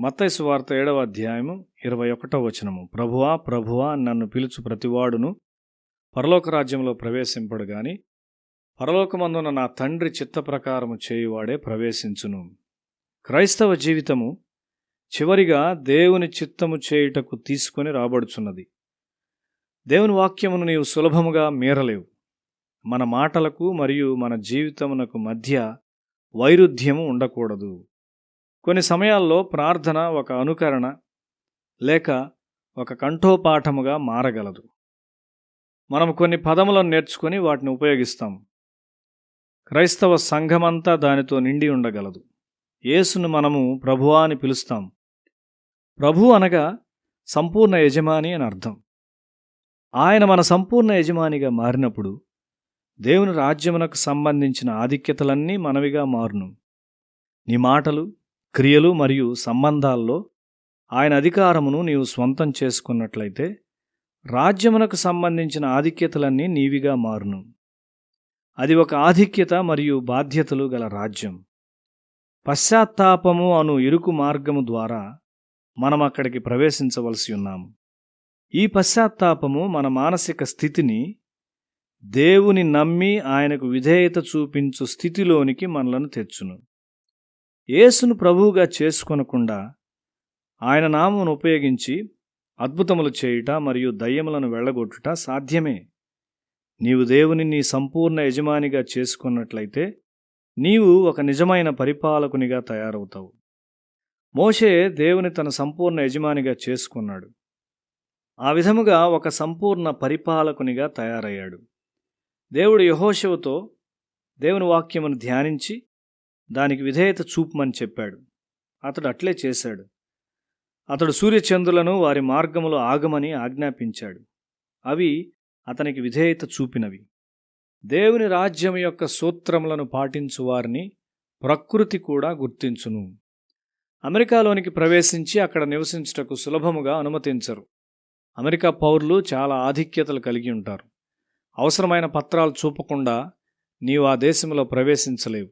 మత్తైసు వార్త ఏడవ అధ్యాయము ఇరవై ఒకటో వచనము. ప్రభువా ప్రభువా నన్ను పిలుచు ప్రతివాడును పరలోక రాజ్యంలో ప్రవేశింపడు గాని పరలోకమందున నా తండ్రి చిత్త ప్రకారము చేయువాడే ప్రవేశించును. క్రైస్తవ జీవితము చివరిగా దేవుని చిత్తము చేయుటకు తీసుకొని రాబడుచున్నది. దేవుని వాక్యమును నీవు సులభముగా మీరలేవు. మన మాటలకు మరియు మన జీవితమునకు మధ్య వైరుధ్యము ఉండకూడదు. కొన్ని సమయాల్లో ప్రార్థన ఒక అనుకరణ లేక ఒక కంఠోపాఠముగా మారగలదు. మనం కొన్ని పదములను నేర్చుకొని వాటిని ఉపయోగిస్తాం. క్రైస్తవ సంఘమంతా దానితో నిండి ఉండగలదు. యేసును మనము ప్రభువా అని పిలుస్తాం. ప్రభు అనగా సంపూర్ణ యజమాని అని అర్థం. ఆయన మన సంపూర్ణ యజమానిగా మారినప్పుడు దేవుని రాజ్యమునకు సంబంధించిన ఆధిక్యతలన్నీ మనవిగా మారును. నీ మాటలు క్రియలు మరియు సంబంధాల్లో ఆయన అధికారమును నీవు స్వంతం చేసుకున్నట్లయితే రాజ్యమునకు సంబంధించిన ఆధిక్యతలన్నీ నీవిగా మారును. అది ఒక ఆధిక్యత మరియు బాధ్యతలు గల రాజ్యం. పశ్చాత్తాపము అను ఇరుకు మార్గము ద్వారా మనం అక్కడికి ప్రవేశించవలసి ఉన్నాము. ఈ పశ్చాత్తాపము మన మానసిక స్థితిని దేవుని నమ్మి ఆయనకు విధేయత చూపించు స్థితిలోనికి మనలను తెచ్చును. యేసును ప్రభువుగా చేసుకొనకుండా ఆయన నామమును ఉపయోగించి అద్భుతములు చేయుట మరియు దయ్యములను వెళ్ళగొట్టుట సాధ్యమే. నీవు దేవుని నీ సంపూర్ణ యజమానిగా చేసుకున్నట్లయితే నీవు ఒక నిజమైన పరిపాలకునిగా తయారవుతావు. మోషే దేవుని తన సంపూర్ణ యజమానిగా చేసుకున్నాడు. ఆ విధముగా ఒక సంపూర్ణ పరిపాలకునిగా తయారయ్యాడు. దేవుడు యహోశవుతో దేవుని వాక్యమును ధ్యానించి దానికి విధేయత చూపమని చెప్పాడు. అతడు అట్లే చేశాడు. అతడు సూర్యచంద్రులను వారి మార్గములో ఆగమని ఆజ్ఞాపించాడు. అవి అతనికి విధేయత చూపినవి. దేవుని రాజ్యం యొక్క సూత్రములను పాటించు వారిని ప్రకృతి కూడా గుర్తించును. అమెరికాలోనికి ప్రవేశించి అక్కడ నివసించుటకు సులభముగా అనుమతించరు. అమెరికా పౌరులు చాలా ఆధిక్యతలు కలిగి ఉంటారు. అవసరమైన పత్రాలు చూపకుండా నీవు ఆ దేశంలో ప్రవేశించలేవు.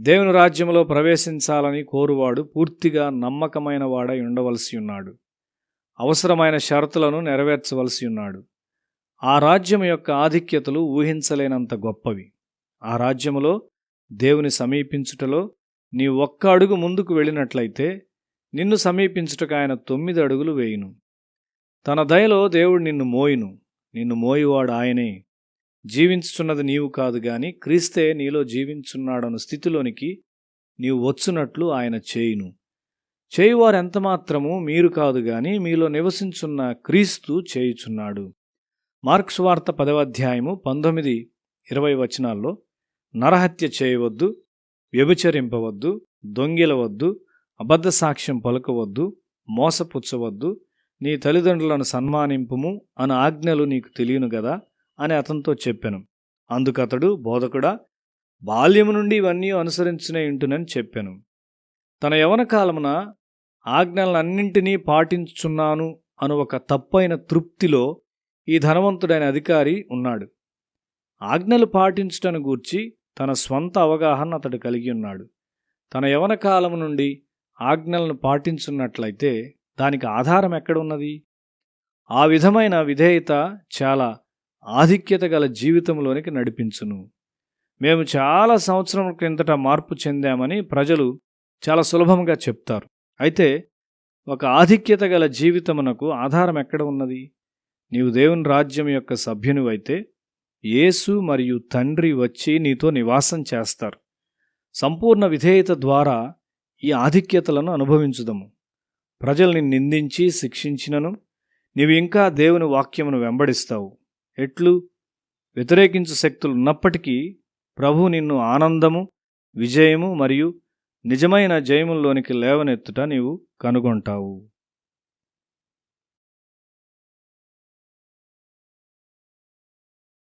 దేవుని రాజ్యంలో ప్రవేశించాలని కోరువాడు పూర్తిగా నమ్మకమైన వాడై ఉండవలసి ఉన్నాడు. అవసరమైన షరతులను నెరవేర్చవలసి ఉన్నాడు. ఆ రాజ్యం యొక్క ఆధిక్యతలు ఊహించలేనంత గొప్పవి. ఆ రాజ్యములో దేవుని సమీపించుటలో నీ ఒక్క అడుగు ముందుకు వెళ్ళినట్లయితే నిన్ను సమీపించుటకు ఆయన తొమ్మిది అడుగులు వేయును. తన దయలో దేవుడు నిన్ను మోయును. నిన్ను మోయువాడు ఆయనే. జీవించుచున్నది నీవు కాదు గాని క్రీస్తే నీలో జీవించున్నాడను స్థితిలోనికి నీవు వచ్చునట్లు ఆయన చేయును. చేయువారు ఎంతమాత్రము మీరు కాదు గాని మీలో నివసించున్న క్రీస్తు చేయుచున్నాడు. మార్క్స్ వార్త పదవ అధ్యాయము పంతొమ్మిది ఇరవై వచనాల్లో నరహత్య చేయవద్దు వ్యభిచరింపవద్దు దొంగిలవద్దు అబద్ధ సాక్ష్యం పలుకవద్దు మోసపుచ్చవద్దు నీ తల్లిదండ్రులను సన్మానింపుము అని ఆజ్ఞలు నీకు తెలియను గదా? అని అతనితో చెప్పాను. అందుకతడు బోధకుడా బాల్యము నుండి ఇవన్నీ అనుసరించునే ఇంటునని చెప్పాను. తన యవన కాలమున ఆజ్ఞలన్నింటినీ పాటించుచున్నాను అను ఒక తప్పైన తృప్తిలో ఈ ధనవంతుడైన అధికారి ఉన్నాడు. ఆజ్ఞలు పాటించుటను గూర్చి తన స్వంత అవగాహన అతడు కలిగి ఉన్నాడు. తన యవన కాలము నుండి ఆజ్ఞలను పాటించున్నట్లయితే దానికి ఆధారం ఎక్కడున్నది? ఆ విధమైన విధేయత చాలా ఆధిక్యత గల జీవితంలోనికి నడిపించును. మేము చాలా సంవత్సరం క్రిందట మార్పు చెందామని ప్రజలు చాలా సులభంగా చెప్తారు. అయితే ఒక ఆధిక్యత గల జీవితమునకు ఆధారం ఎక్కడ ఉన్నది? నీవు దేవుని రాజ్యం యొక్క సభ్యునివైతే యేసు మరియు తండ్రి వచ్చి నీతో నివాసం చేస్తారు. సంపూర్ణ విధేయత ద్వారా ఈ ఆధిక్యతలను అనుభవించుదము. ప్రజల్ని నిందించి శిక్షించినను నీవు ఇంకా దేవుని వాక్యమును వెంబడిస్తావు. ఎట్లు వ్యతిరేకించు శక్తులు ఉన్నప్పటికీ ప్రభు నిన్ను ఆనందము విజయము మరియు నిజమైన జయముల్లోనికి లేవనెత్తుట నీవు కనుగొంటావు.